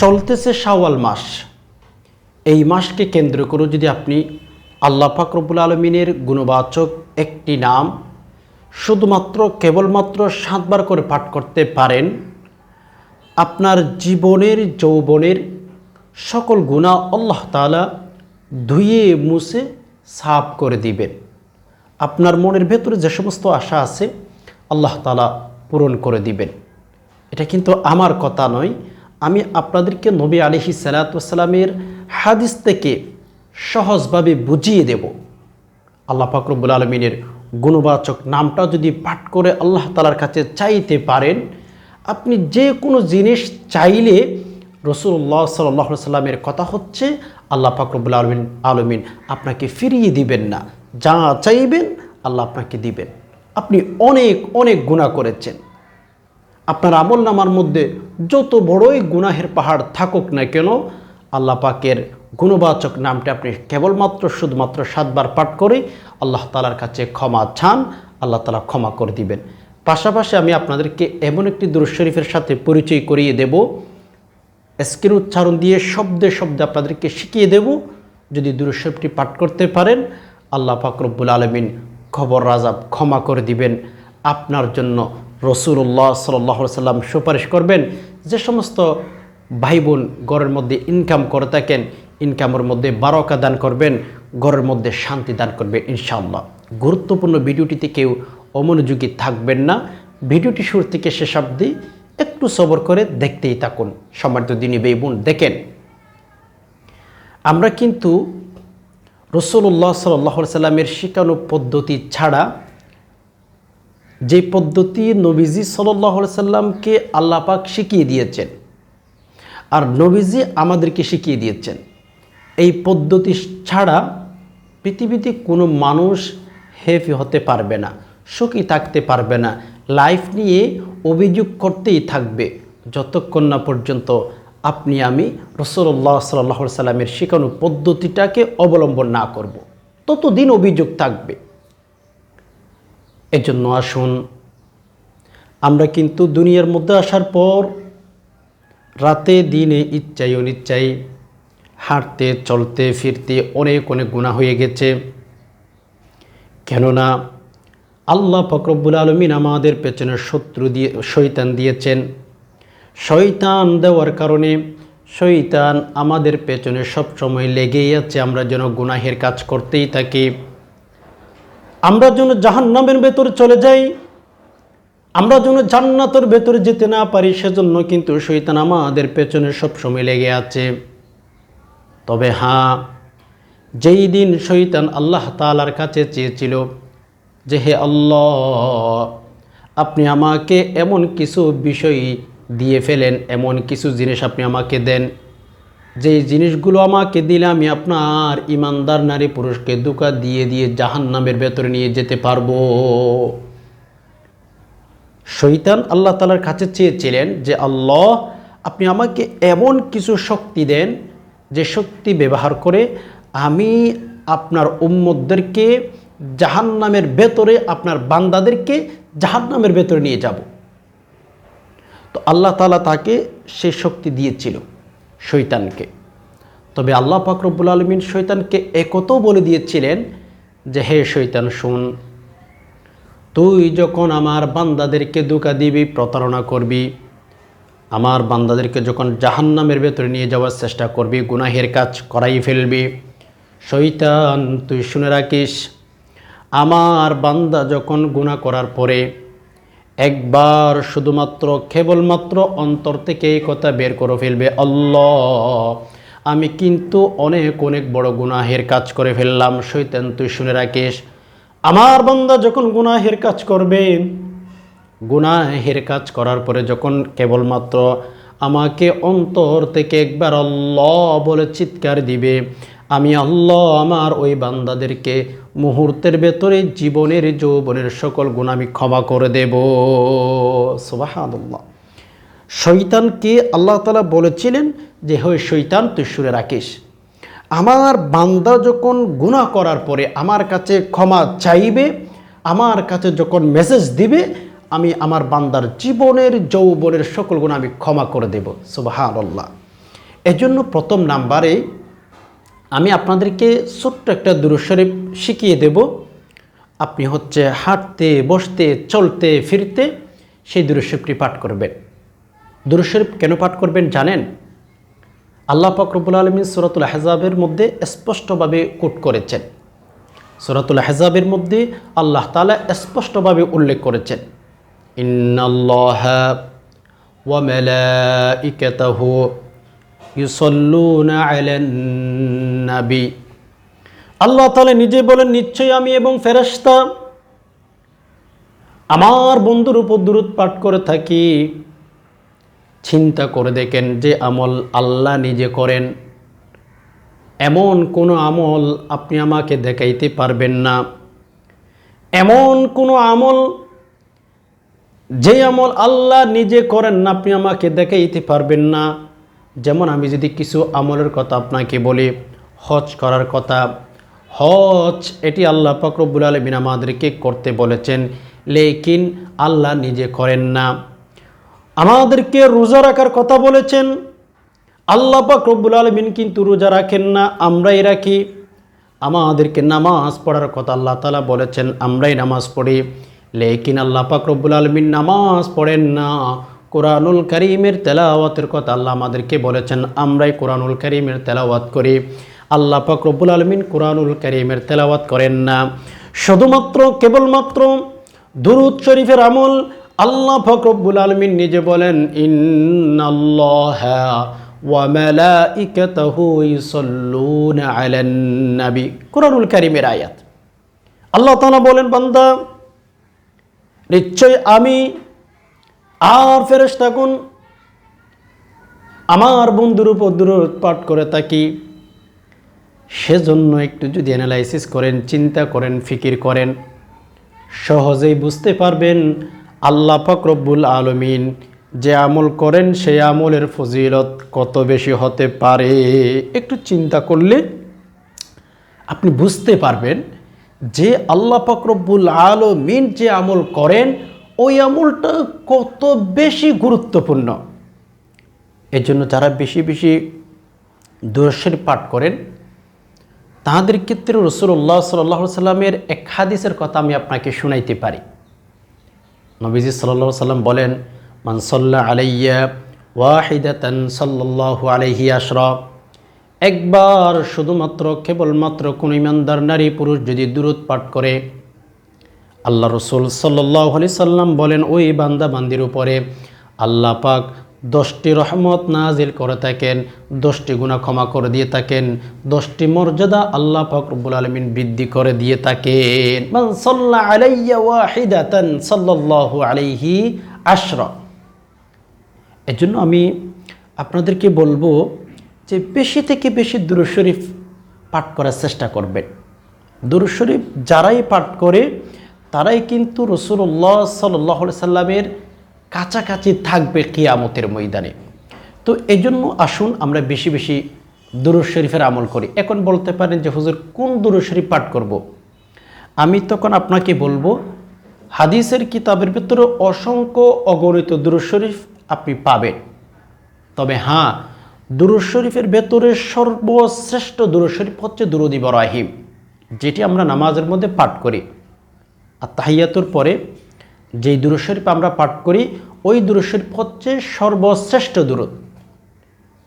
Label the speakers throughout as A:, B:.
A: চলতেছে শাওয়াল মাস। এই মাসকে কেন্দ্র করে যদি আপনি আল্লাহ ফাকরবুল আলমিনের গুণবাচক একটি নাম শুধুমাত্র, কেবলমাত্র সাতবার করে পাঠ করতে পারেন, আপনার জীবনের, যৌবনের সকল গুণা আল্লাহ তালা ধুয়ে, মুছে, সাফ করে দিবেন। আপনার মনের ভেতরে যে সমস্ত আশা আছে, আল্লাহ তালা পূরণ করে দিবেন। এটা কিন্তু আমার কথা নয় আমি আপনাদেরকে নবী আলিহি সালাতামের হাদিস থেকে সহজভাবে বুঝিয়ে দেব। আল্লাহ ফাকরবুল আলমিনের গুণবাচক নামটা যদি পাঠ করে আল্লাহ তালার কাছে চাইতে পারেন, আপনি যে কোনো জিনিস চাইলে রসুল্লাহ সাল্লাহ সাল্লামের কথা হচ্ছে, আল্লাহ ফাকরবুল আলমিন আলমিন আপনাকে ফিরিয়ে দিবেন না। যা চাইবেন আল্লাহ আপনাকে দিবেন। আপনি অনেক অনেক গুণা করেছেন। আপনার আমল নামার মধ্যে যত বড়ই গুনাহের পাহাড় থাকুক না কেন, আল্লাহ পাকের গুণবাচক নামটা আপনি কেবলমাত্র, শুধুমাত্র সাতবার পাঠ করে আল্লাহ তালার কাছে ক্ষমা চান, আল্লাহ তালা ক্ষমা করে দিবেন। পাশাপাশি আমি আপনাদেরকে এমন একটি শরীফের সাথে পরিচয় করিয়ে দেব। স্ক্রিন উচ্চারণ দিয়ে শব্দে শব্দে আপনাদেরকে শিখিয়ে দেব। যদি শরীফটি পাঠ করতে পারেন, আল্লাহ ফাকরবুল আলমিন খবর রাজাব ক্ষমা করে দিবেন। আপনার জন্য রসুল্লাহ সাল্লাহ সাল্লাম সুপারিশ করবেন যে সমস্ত ভাই বোন ঘরের মধ্যে ইনকাম করে থাকেন ইনকামের মধ্যে বারকা দান করবেন, ঘরের মধ্যে শান্তি দান করবেন ইনশাআল্লাহ। গুরুত্বপূর্ণ ভিডিওটিতে কেউ অমনোযোগী থাকবেন না। ভিডিওটি শুরু থেকে শেষ অবধি একটু সবর করে দেখতেই থাকুন। সম্মানিত দিনী বোন, দেখেন, আমরা কিন্তু রসুল্লাহ সাল্লাহ সাল্লামের শিখানো পদ্ধতি ছাড়া যে পদ্ধতি নবীজি সাল্লাহ সাল্লামকে আল্লাপাক শিখিয়ে দিয়েছেন আর নবীজি আমাদেরকে শিখিয়ে দিয়েছেন। এই পদ্ধতি ছাড়া পৃথিবীতে কোনো মানুষ হেফি হতে পারবে না, সুখী থাকতে পারবে না। লাইফ নিয়ে অভিযোগ করতেই থাকবে, যতক্ষণ না পর্যন্ত আপনি, আমি রসল্লাহ সাল্লাহ সাল্লামের শেখানো পদ্ধতিটাকে অবলম্বন না করব। ততদিন অভিযোগ থাকবে। এজন্য আসুন। আমরা কিন্তু দুনিয়ার মধ্যে আসার পর রাতে, দিনে ইচ্ছাই অনিচ্ছাই হাঁটতে, চলতে, ফিরতে অনেক অনেক গুণা হয়ে গেছে। কেননা আল্লাহ ফকরবুল আলমিন আমাদের পেছনে শত্রু দিয়ে শৈতান দিয়েছেন। শৈতান দেওয়ার কারণে শৈতান আমাদের পেছনে সবসময় লেগেই আছে। আমরা যেন গুনাহের কাজ করতেই থাকি। আমরা যেন জাহান্নামের ভেতরে চলে যাই, আমরা যেন জান্নাতের ভেতরে যেতে না পারি, সেজন্য কিন্তু শৈতান আমাদের পেছনে সবসময় লেগে আছে। তবে হ্যাঁ যেই দিন শৈতান আল্লাহ তালার কাছে চেয়েছিল যে, হে আল্লাহ, আপনি আমাকে এমন কিছু বিষয় দিয়ে ফেলেন, এমন কিছু জিনিস আপনি আমাকে দেন যেই জিনিসগুলো আমাকে দিলে আমি আপনার ইমানদার নারী পুরুষকে দুকা দিয়ে দিয়ে জাহান নামের ভেতরে নিয়ে যেতে পারব। শৈতান আল্লাহ তালার কাছে চেয়েছিলেন যে, আল্লাহ, আপনি আমাকে এমন কিছু শক্তি দেন যে শক্তি ব্যবহার করে আমি আপনার উম্মদদেরকে জাহান্নামের ভেতরে, আপনার বান্দাদেরকে জাহান্নামের ভেতরে নিয়ে যাব। তো আল্লাহ তালা তাকে সেই শক্তি দিয়েছিল। শৈতানকে তবে আল্লাহ পাকরবুল আলমিন শৈতানকে একতও বলে দিয়েছিলেন যে, হে শৈতান শুন, তুই যখন আমার বান্দাদেরকে দুকা দিবি, প্রতারণা করবি, আমার বান্দাদেরকে যখন জাহান্নামের ভেতরে নিয়ে যাওয়ার চেষ্টা করবি, গুনাহের কাজ করাই ফেলবি শৈতান তুই শুনে রাখিস, আমার বান্দা যখন গুণা করার পরে একবার শুধুমাত্র, কেবলমাত্র অন্তর থেকে এই কথা বের করে ফেলবে। আল্লাহ, আমি কিন্তু অনেক অনেক বড় গুনাহের কাজ করে ফেললাম। শৈতান তুই শুনে রাখিস, আমার বান্দা যখন গুনাহের কাজ করবে, গুনাহের কাজ করার পরে যখন কেবলমাত্র আমাকে অন্তর থেকে একবার আল্লাহ বলে চিৎকার দিবে, আমি আল্লাহ আমার ওই বান্দাদেরকে মুহূর্তের ভেতরে জীবনের, যৌবনের সকল গুণ আমি ক্ষমা করে দেব। সুবাহান্লাহ শৈতানকে আল্লাহ তালা বলেছিলেন যে হয় শৈতান তুই সুরে রাখিস। আমার বান্দা যখন গুণা করার পরে আমার কাছে ক্ষমা চাইবে, আমার কাছে যখন মেসেজ দিবে, আমি আমার বান্দার জীবনের, যৌবনের সকল গুণ আমি ক্ষমা করে দেব। সুবাহান আল্লাহ এজন্য প্রথম নাম্বারে আমি আপনাদেরকে ছোট্ট একটা দুরুশরীফ শিখিয়ে দেব। আপনি হচ্ছে হাঁটতে, বসতে, চলতে, ফিরতে সেই দুরুশরীফটি পাঠ করবেন। দুরুশরীফ কেন পাঠ করবেন জানেন? আল্লাহ ফকরবুল আলমী সুরাতুল হেজাবের মধ্যে স্পষ্টভাবে কোট করেছেন। সুরাতুল হেজাবের মধ্যে আল্লাহ তালা স্পষ্টভাবে উল্লেখ করেছেন। ইন্নাল্লাহ ওয়া মালাইকাতাহু আল্লাহ তাআলা নিজে বলেন, নিশ্চয়ই আমি এবং ফেরেশতা আমার বন্ধুর উপর দূরত পাঠ করে থাকি। চিন্তা করে দেখেন যে আমল আল্লাহ নিজে করেন। এমন কোনো আমল আপনি আমাকে দেখাইতে পারবেন না। এমন কোনো আমল যে আমল আল্লাহ নিজে করেন না আপনি আমাকে দেখাইতে পারবেন না। যেমন আমি যদি কিছু আমলের কথা আপনাকে বলি, হজ করার কথা, হজ এটি আল্লাহ ফকরবুল আলমিন আমাদেরকে করতে বলেছেন, লেকিন আল্লাহ নিজে করেন না। আমাদেরকে রোজা রাখার কথা বলেছেন, আল্লাহ পাক রব্বুল আলমিন কিন্তু রোজা রাখেন না, আমরাই রাখি। আমাদেরকে নামাজ পড়ার কথা আল্লাহ তালা বলেছেন, আমরাই নামাজ পড়ি। লেকিন আল্লাহ রব্বুল আলমিন নামাজ পড়েন না। কোরআনুল করিমের তেলাওয়াতের কথা আল্লাহ আমাদেরকে বলেছেন, আমরাই কোরআনুল করিমের তেলাওয়াত করি। আল্লাহ পাক রব্বুল আলমিন কোরআনুল করিমের তেলাওয়াত করেন না। শুধুমাত্র, কেবলমাত্র দুরুদ শরীফের আমল আল্লাহ ফকরব্বুল আলমিন নিজে বলেন, ইন্নাল্লাহ কোরআনুল কারীমের আয়াত। আল্লাহ তাআলা বলেন, বান্দা, নিশ্চয় আমি আর ফেরেশতাগুন আমার বন্ধুর উপর দূরত পাঠ করে থাকি। সেজন্য একটু যদি অ্যানালাইসিস করেন, চিন্তা করেন, ফিকির করেন, সহজেই বুঝতে পারবেন আল্লাহ ফকরব্বুল আলমিন যে আমল করেন, সেই আমলের ফজিলত কত বেশি হতে পারে। একটু চিন্তা করলে আপনি বুঝতে পারবেন যে আল্লাহ ফকরব্বুল আলমিন যে আমল করেন ওই আমলটা কত বেশি গুরুত্বপূর্ণ। এর জন্য যারা বেশি বেশি দোষের পাঠ করেন তাহাদের ক্ষেত্রে রসুল্লাহ সাল্লাহ সাল্লামের এক হাদিসের কথা আমি আপনাকে শুনাইতে পারি। নবীজি সাল্লাহ সাল্লাম বলেন মানসল্লা আলাইয়া ওয়াহিদাতান সাল্লাল্লাহু আলাইহি আশরা। একবার শুধুমাত্র, কেবলমাত্র কোনো ইমানদার নারী, পুরুষ যদি দূরত পাঠ করে আল্লাহ রসুল সাল্লাহ আলি সাল্লাম বলেন, ওই বান্দা বান্দির উপরে আল্লাহ পাক দশটি রহমত নাজিল করে থাকেন, দশটি গুণা ক্ষমা করে দিয়ে থাকেন, দশটি মর্যাদা আল্লাহ পাক রব্বুল আলমিন বৃদ্ধি করে দিয়ে থাকেন। সাল্লা আলাইয়া ওয়াহিদাতান সাল্লাল্লাহু আলাইহি আশরা। এজন্য আমি আপনাদেরকে বলব যে বেশি থেকে বেশি দুরুদ শরীফ পাঠ করার চেষ্টা করবেন। দুরুদ শরীফ যারাই পাঠ করে তারাই কিন্তু রসুল্লাহ সাল্লাহ সাল্লামের কাছাকাছি থাকবে কিয়ামতের ময়দানে। তো এই জন্য আসুন আমরা বেশি বেশি দুরুদ শরীফের আমল করি। এখন বলতে পারেন যে, হুজুর, কোন দুরুদ শরীফ পাঠ করব। আমি তখন আপনাকে বলব, হাদিসের কিতাবের ভিতরে অসংখ্য অগণিত দুরুদ শরীফ আপনি পাবেন। তবে হ্যাঁ দুরুদ শরীফের ভেতরে সর্বশ্রেষ্ঠ দুরুদ শরীফ হচ্ছে দুরুদ ইব্রাহিম, যেটি আমরা নামাজের মধ্যে পাঠ করি। আর তাহিয়াতুর পরে যেই দুরুদ শরীফ আমরা পাঠ করি ওই দুরুদ শরীফ হচ্ছে সর্বশ্রেষ্ঠ দুরুদ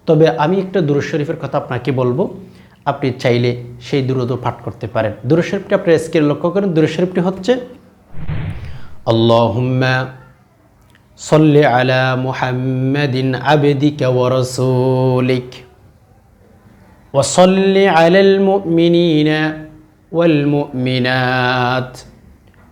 A: তবে আমি একটা দুরুদ শরীফের কথা আপনাকে বলবো আপনি চাইলে সেই দুরুদও পাঠ করতে পারেন দুরুদ শরীফটি আপনার স্ক্রিন লক্ষ্য করেন দুরুদ শরীফটি হচ্ছে আল্লাহুম্মা صل على محمد عبدك ورسولك وصل على المؤمنين والمؤمنات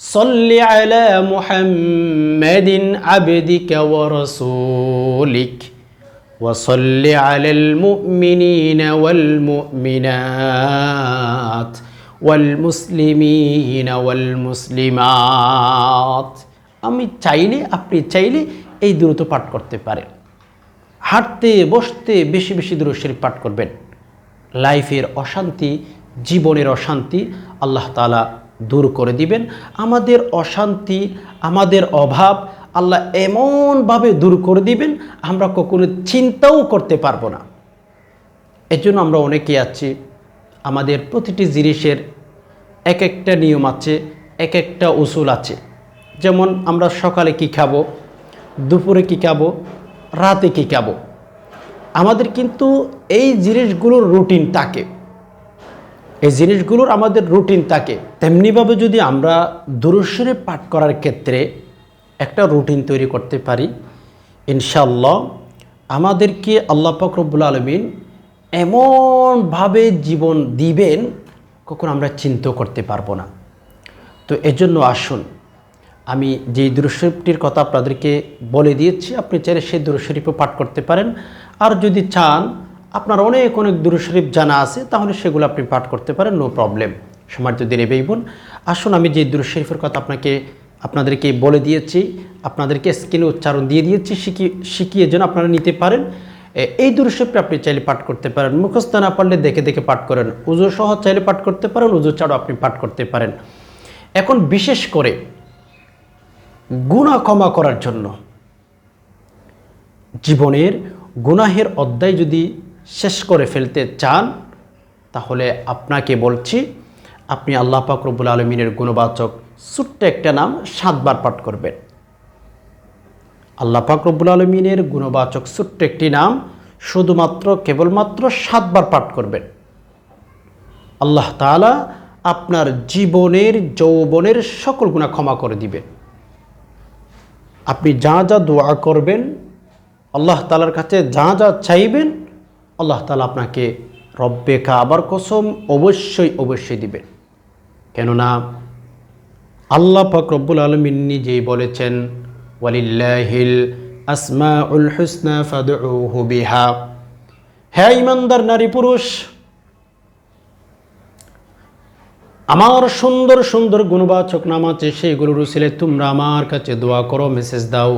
A: صل على محمد عبدك ورسولك وصل على المؤمنين والمؤمنات ওয়াল মুসলিমিন ওয়াল মুসলিমাত আমি চাইলে আপনি চাইলে এই দ্রুত পাঠ করতে পারেন হাঁটতে বসতে বেশি বেশি দূর শরীফ পাঠ করবেন লাইফের অশান্তি জীবনের অশান্তি আল্লাহ তালা দূর করে দিবেন। আমাদের অশান্তি, আমাদের অভাব আল্লাহ এমনভাবে দূর করে দিবেন, আমরা কখনো চিন্তাও করতে পারব না। এর জন্য আমরা অনেকে আছি, আমাদের প্রতিটি জিনিসের এক একটা নিয়ম আছে, এক একটা উসুল আছে। যেমন আমরা সকালে কি খাব, দুপুরে কি খাব, রাতে কি খাব। আমাদের কিন্তু এই জিনিসগুলোর রুটিন থাকে। এই জিনিসগুলোর আমাদের রুটিন থাকে। তেমনিভাবে যদি আমরা দুরস্বরে পাঠ করার ক্ষেত্রে একটা রুটিন তৈরি করতে পারি ইনশাল্লাহ আমাদেরকে আল্লাহ ফকরবুল আলমিন এমনভাবে জীবন দিবেন, কখন আমরা চিন্তাও করতে পারব না। তো এজন্য আসুন, আমি যেই দুরুশরীফটির কথা আপনাদেরকে বলে দিয়েছি, আপনি চাইলে সেই দুরুশরীফও পাঠ করতে পারেন। আর যদি চান আপনার অনেক অনেক দুরুশরীফ জানা আছে, তাহলে সেগুলো আপনি পাঠ করতে পারেন নো প্রবলেম সময় যদি নেবেই বোন আসুন, আমি যে দুরুশরীফের কথা আপনাকে, আপনাদেরকে বলে দিয়েছি, আপনাদেরকে স্ক্রিনে উচ্চারণ দিয়ে দিয়েছি শিখিয়ে শিখিয়ে যেন আপনারা নিতে পারেন। এই দুরুশরীফটা আপনি চাইলে পাঠ করতে পারেন। মুখস্থ না পারলে দেখে দেখে পাঠ করেন। উজু সহ চাইলে পাঠ করতে পারেন, উজু ছাড়াও আপনি পাঠ করতে পারেন। এখন বিশেষ করে গুণা ক্ষমা করার জন্য জীবনের গুনাহের অধ্যায় যদি শেষ করে ফেলতে চান, তাহলে আপনাকে বলছি, আপনি আল্লাহ পাক রব্বুল আলমিনের গুণবাচক ছোট্ট একটা নাম সাতবার পাঠ করবেন। আল্লাহ পাক রব্বুল আলমিনের গুণবাচক ছোট্ট একটি নাম শুধুমাত্র, কেবলমাত্র সাতবার পাঠ করবেন। আল্লাহ তাআলা আপনার জীবনের, যৌবনের সকল গুণা ক্ষমা করে দিবেন। আপনি যা যা দোয়া করবেন, আল্লাহ তালার কাছে যা যা চাইবেন আল্লাহ তালা আপনাকে রব্বে কাবার কসম অবশ্যই অবশ্যই দিবেন। কেননা আল্লাহ পাক রব্বুল আলমিন নিজেই বলেছেন, ওয়ালিল্লাহিল আসমা উল হুসনা ফাদউহু বিহা। হ্যাঁ ইমানদার নারী পুরুষ, আমার সুন্দর সুন্দর গুণবাচক নাম আছে, সেইগুলোর উসিলে তোমরা আমার কাছে দোয়া করো, মেসেজ দাও।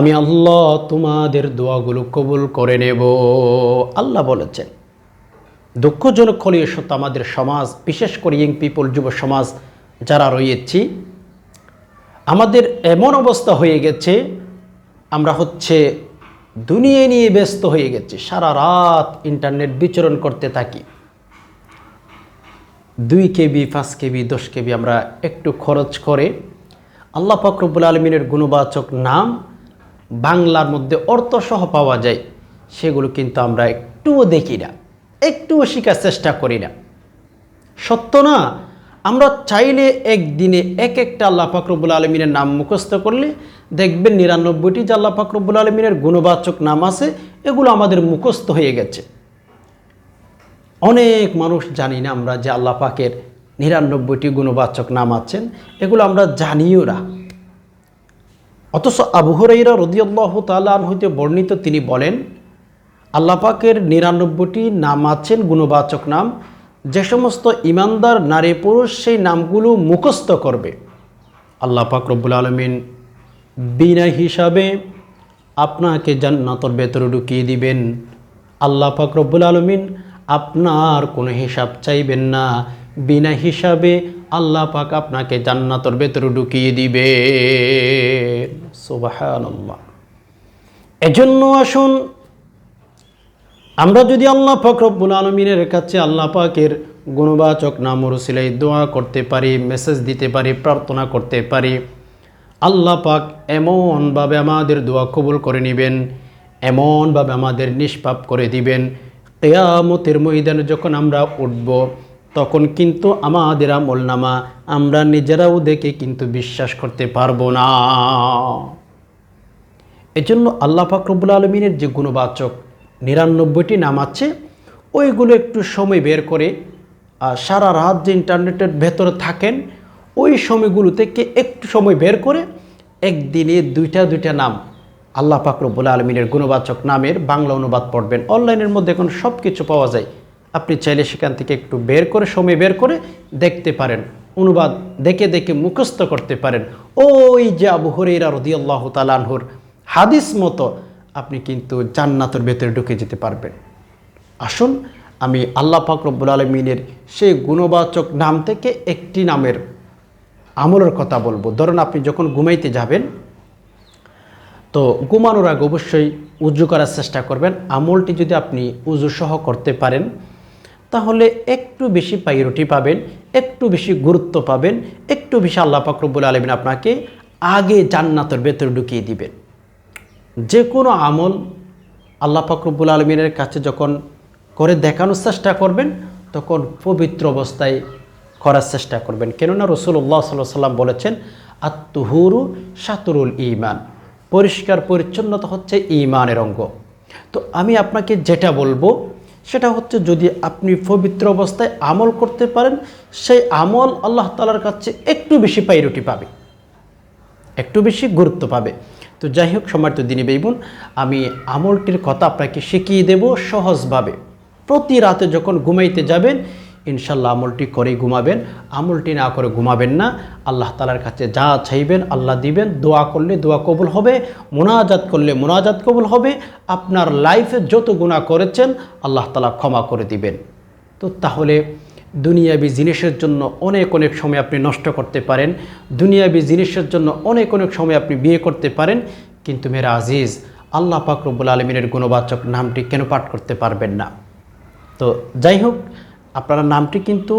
A: আমি আল্লাহ তোমাদের দোয়াগুলো কবুল করে নেব। আল্লাহ বলেছেন, দুঃখজনক হলে সত্য আমাদের সমাজ, বিশেষ করে ইয়ং পিপল যুব সমাজ, যারা রয়েছি, আমাদের এমন অবস্থা হয়ে গেছে, আমরা হচ্ছে দুনিয়া নিয়ে ব্যস্ত হয়ে গেছি, সারা রাত ইন্টারনেট বিচরণ করতে থাকি। দুই কেবি, পাঁচ কেবি, দশ কেবি আমরা একটু খরচ করে আল্লাহ ফকরবুল আলমিনের গুণবাচক নাম বাংলার মধ্যে অর্থসহ পাওয়া যায়, সেগুলো কিন্তু আমরা একটুও দেখি না, একটুও শেখার চেষ্টা করি না। সত্য না, আমরা চাইলে একদিনে এক একটা আল্লাহ ফাকরবুল আলমিনের নাম মুখস্থ করলে দেখবেন নিরানব্বইটি যে আল্লাহ ফাকরবুল আলমিনের গুণবাচক নাম আছে, এগুলো আমাদের মুখস্থ হয়ে গেছে। অনেক মানুষ জানি না আমরা যে আল্লাহ পাকের নিরানব্বইটি গুণবাচক নাম আছেন, এগুলো আমরা জানিও না। অথচ আবু হরাইরা রদিয়াল্লাহ তালান হইতে বর্ণিত তিনি বলেন, আল্লাহ পাকের নিরানব্বইটি নাম আছেন গুণবাচক নাম। যে সমস্ত ইমানদার নারী পুরুষ সেই নামগুলো মুখস্থ করবে। আল্লাহ পাক রব্বুল আলমিন বিনা হিসাবে আপনাকে জান্নাতর ভেতরে ঢুকিয়ে দিবেন। আল্লাহ পাক রব্বুল আলমিন আপনার কোনো হিসাব চাইবেন না। বিনা হিসাবে আল্লাহ পাক আপনাকে জান্নাতর ভেতরে ঢুকিয়ে দিবে। এজন্য আসুন, আমরা যদি আল্লাহ পাক রব্বুল আলমিনের কাছে আল্লাহ পাকের গুণবাচক নাম রসিলাই দোয়া করতে পারি মেসেজ দিতে পারি, প্রার্থনা করতে পারি, আল্লাহ পাক এমনভাবে আমাদের দোয়া কবুল করে নেবেন, এমনভাবে আমাদের নিষ্পাপ করে দিবেন। কেয়ামতের ময়দানে যখন আমরা উঠব তখন কিন্তু আমাদের আমল নামা আমরা নিজেরাও দেখে কিন্তু বিশ্বাস করতে পারব না। এজন্য আল্লাহ ফাকরবুল আলমিনের যে গুণবাচক নিরানব্বইটি নাম আছে, ওইগুলো একটু সময় বের করে সারা রাত যে ইন্টারনেটের ভেতরে থাকেন, ওই সময়গুলো থেকে একটু সময় বের করে একদিনে দুইটা দুইটা নাম আল্লাহ ফাকরবুল আলমিনের গুণবাচক নামের বাংলা অনুবাদ পড়বেন। অনলাইনের মধ্যে এখন সব কিছু পাওয়া যায়। আপনি চাইলে সেখান থেকে একটু বের করে, সময় বের করে দেখতে পারেন, অনুবাদ দেখে দেখে মুখস্থ করতে পারেন। ওই যে আবু হরেরা রদিয়াল্লাহ তালানহুর হাদিস মতো আপনি কিন্তু জান্নাতের ভেতরে ঢুকে যেতে পারবেন। আসুন, আমি আল্লাহ পাক রব্বুল আলমিনের সেই গুণবাচক নাম থেকে একটি নামের আমলের কথা বলব। ধরুন আপনি যখন ঘুমাইতে যাবেন, তো ঘুমানোর আগে অবশ্যই উজু করার চেষ্টা করবেন। আমলটি যদি আপনি উজু সহ করতে পারেন তাহলে একটু বেশি পাইরুটি পাবেন, একটু বেশি গুরুত্ব পাবেন, একটু বেশি আল্লাহ পাকরবুল আলমিন আপনাকে আগে জান্নাতের ভেতরে ঢুকিয়ে দিবেন। যে কোনো আমল আল্লাহ পাকরবুল আলমিনের কাছে যখন করে দেখানোর চেষ্টা করবেন, তখন পবিত্র অবস্থায় করার চেষ্টা করবেন। কেননা রসুল্লাহ সাল্লাহ সাল্লাম বলেছেন আত্মহুরু সাতুরুল ইমান পরিষ্কার পরিচ্ছন্নতা হচ্ছে ইমানের অঙ্গ। তো আমি আপনাকে যেটা বলব সেটা হচ্ছে যদি আপনি পবিত্র অবস্থায় আমল করতে পারেন, সেই আমল আল্লাহ তালার কাছে একটু বেশি পাইরুটি পাবে। একটু বেশি গুরুত্ব পাবে। তো যাই হোক সমার্থ দিনে বেইবুন আমি আমলটির কথা আপনাকে শিখিয়ে দেব সহজভাবে। প্রতি রাতে যখন ঘুমাইতে যাবেন ইনশাল্লাহ আমলটি করেই ঘুমাবেন। আমলটি না করে ঘুমাবেন না। আল্লাহ তালার কাছে যা চাইবেন আল্লাহ দিবেন। দোয়া করলে দোয়া কবুল হবে, মোনাজাত করলে মোনাজাত কবুল হবে। আপনার লাইফে যত গুণা করেছেন, আল্লাহ তালা ক্ষমা করে দিবেন। তো তাহলে দুনিয়াবি জিনিসের জন্য অনেক অনেক সময় আপনি নষ্ট করতে পারেন। দুনিয়াবি জিনিসের জন্য অনেক অনেক সময় আপনি বিয়ে করতে পারেন। কিন্তু মেরা আজিজ, আল্লাহ পাকরবুল আলমিনের গুণবাচক নামটি কেন পাঠ করতে পারবেন না? তো যাই হোক আপনারা নামটি কিন্তু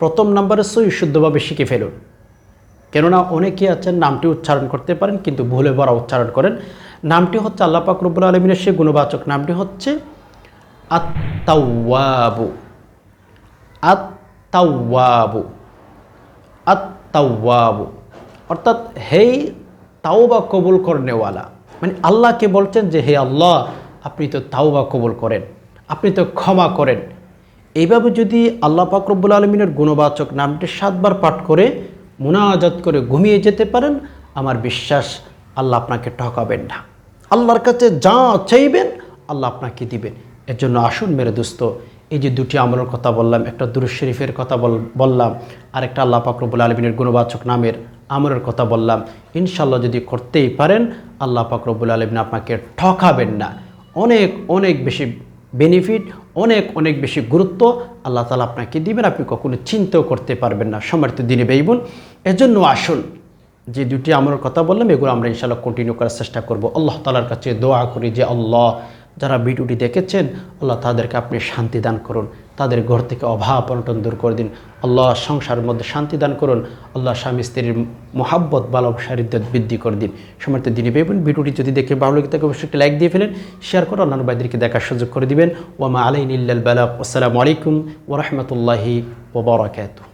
A: প্রথম নাম্বারে সই শুদ্ধভাবে শিখে ফেলুন। কেননা অনেকেই আছেন নামটি উচ্চারণ করতে পারেন, কিন্তু ভুলে বড়া উচ্চারণ করেন। নামটি হচ্ছে আল্লাহ পাক রব্বুল আলমিনের সে গুণবাচক নামটি হচ্ছে আত্মাওয়াবু আত্মাওয়াবু আত্মাওয়াবু অর্থাৎ হেই তাওবা কবুল করনেওয়ালা। মানে আল্লাহকে বলছেন যে, হে আল্লাহ, আপনি তো তাওবা কবুল করেন, আপনি তো ক্ষমা করেন। এইভাবে যদি আল্লাহ পাক রব্বুল আলমিনের গুণবাচক নামটি সাতবার পাঠ করে মুনাজাত করে ঘুমিয়ে যেতে পারেন, আমার বিশ্বাস আল্লাহ আপনাকে ঠকাবেন না। আল্লাহর কাছে যা চাইবেন আল্লাহ আপনাকে দিবেন। এর জন্য আসুন মেরে দোস্ত, এই যে দুটি আমলের কথা বললাম, একটা দুরুজ শরীফের কথা বল- বললাম আর একটা আল্লাহ পাকরবুল আলমিনের গুণবাচক নামের আমলের কথা বললাম। ইনশাল্লাহ যদি করতেই পারেন, আল্লাহ পাকরবুল আলমিন আপনাকে ঠকাবেন না। অনেক অনেক বেশি বেনিফিট অনেক অনেক বেশি গুরুত্ব আল্লাহ তালা আপনাকে দিবেন। আপনি কখনো চিন্তাও করতে পারবেন না। সমর্থ দিনে বেইবুন এজন্য আসুন, যে দুটি আমার কথা বললাম, এগুলো আমরা ইনশাআল্লাহ কন্টিনিউ করার চেষ্টা করব। আল্লাহ তালার কাছে দোয়া করি যে, আল্লাহ যারা ভিডিওটি দেখেছেন, আল্লাহ তাদেরকে আপনি শান্তি দান করুন। তাদের ঘর থেকে অভাব অনটন দূর করে দিন। আল্লাহ সংসারের মধ্যে শান্তি দান করুন। আল্লাহ স্বামী স্ত্রীর মোহাব্বত ভালোবাসার ইদ্যত বৃদ্ধি করে দিন। সমর্থ দিনে পেবেন ভিডিওটি যদি দেখে ভালো লাগে তাকে অবশ্যই একটি লাইক দিয়ে ফেলেন শেয়ার করে অন্যান্য বাইদেরকে দেখার সুযোগ করে দিবেন। ওয়ামা আলাইন ইল্লাল বালাক আসসালামু আলাইকুম ওরহমতুল্লাহি ওবরাকাতুহ